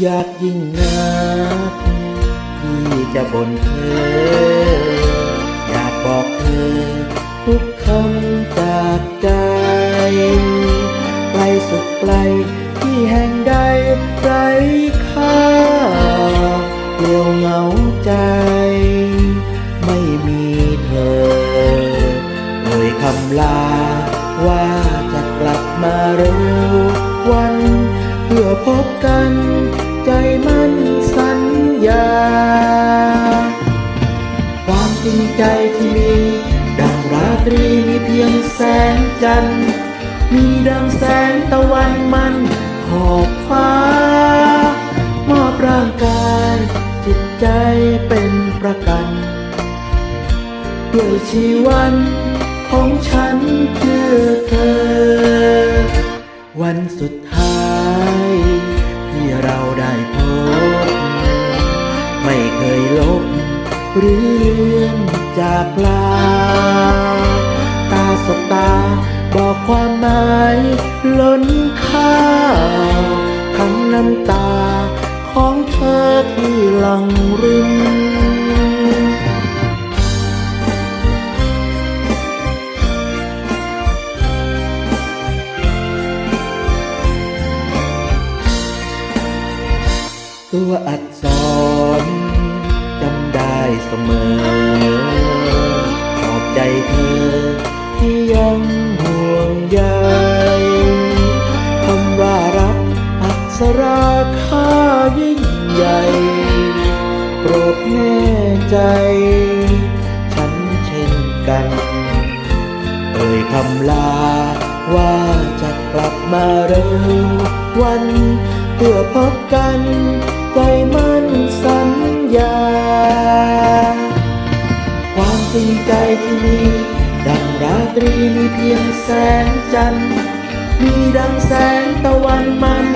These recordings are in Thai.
อยากยิ่งนักที่จะบ่นเธอ อยากบอกเธอ ทุกคำจากใจไกลสุดไกลที่แห่งใดไรค่าเปลี่ยวเหงาใจ ไม่มีเธอเอ่ยคำลาว่าจะกลับมาเร็ววัน เพื่อพบกัน ใจที่มี ดังราตรีมีเพียงแสงจันทร์มีดังแสงตะวันมันขอบฟ้า มอบร่างกาย จิตใจเป็นประกัน ด้วยชีวันของฉันเพื่อเธอ วันสุดท้ายที่เราได้พบ ไม่เคยลบหรือ จากลา ตาสบตา บอกความหมายล้นค่าทั้งน้ำตาของเธอที่หลังรินตัวอักษรจำได้เสมอ ใจ ฉันเช่นกัน เอ่ยคำลาว่าจะกลับมาเร็ววัน เพื่อพบกัน ใจมันสัญญา ความจริงใจที่มีดังราตรีมีเพียงแสงจันทร์มีดังแสงตะวันมัน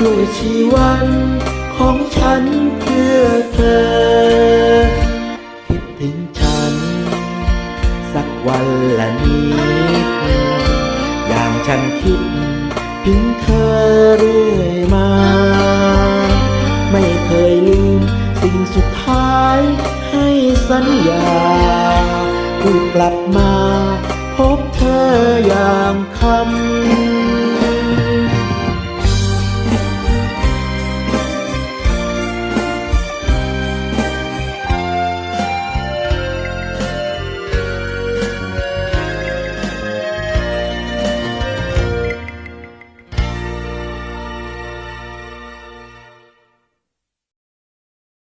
ด้วยชีวันของฉันเพื่อเธอ คิดถึงฉัน สักวันละนิดอย่างฉันคิด ถึงเธอเรื่อยมา ไม่เคยลืมสิ่งสุดท้ายให้สัญญาคือกลับมาพบเธออย่างคำ